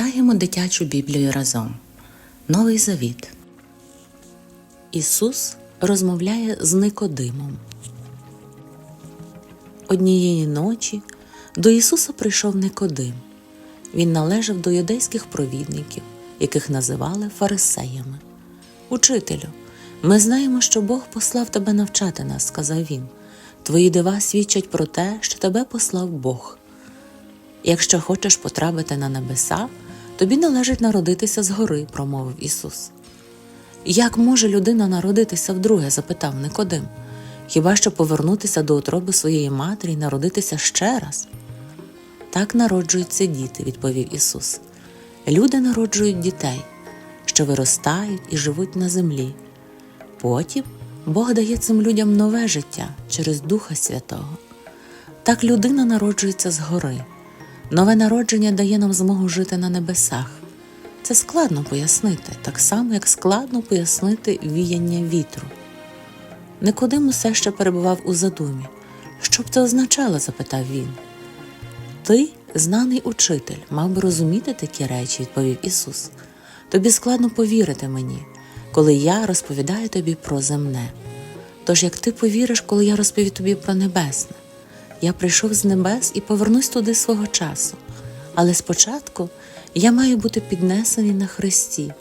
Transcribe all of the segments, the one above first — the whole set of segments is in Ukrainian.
Читаємо дитячу Біблію разом. Новий Завіт. Ісус розмовляє з Никодимом. Однієї ночі до Ісуса прийшов Никодим. Він належав до юдейських провідників, яких називали фарисеями. Учителю, ми знаємо, що Бог послав тебе навчати нас, сказав він. Твої дива свідчать про те, що тебе послав Бог. Якщо хочеш потрапити на небеса, тобі належить народитися згори, промовив Ісус. Як може людина народитися вдруге? запитав Никодим. Хіба що повернутися до утроби своєї матері і народитися ще раз? Так народжуються діти, відповів Ісус. Люди народжують дітей, що виростають і живуть на землі. Потім Бог дає цим людям нове життя через Духа Святого. Так людина народжується згори. Нове народження дає нам змогу жити на небесах. Це складно пояснити, так само, як складно пояснити віяння вітру. Никодим усе ще перебував у задумі. Що б це означало? запитав він. Ти, знаний учитель, мав би розуміти такі речі, відповів Ісус. Тобі складно повірити мені, коли я розповідаю тобі про земне. Тож як ти повіриш, коли я розповім тобі про небесне, я прийшов з небес і повернусь туди свого часу. Але спочатку я маю бути піднесений на хресті.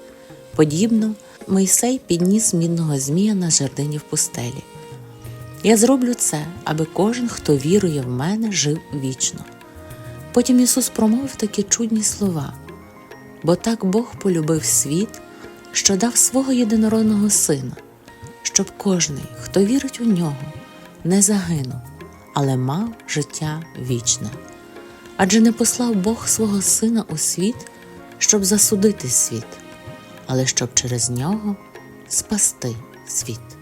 Подібно Мойсей підніс мідного змія на жердині в пустелі. Я зроблю це, аби кожен, хто вірує в мене, жив вічно. Потім Ісус промовив такі чудні слова: бо так Бог полюбив світ, що дав свого єдинородного Сина, щоб кожний, хто вірить у нього, не загинув, але мав життя вічне. Адже не послав Бог свого Сина у світ, щоб засудити світ, але щоб через нього спасти світ.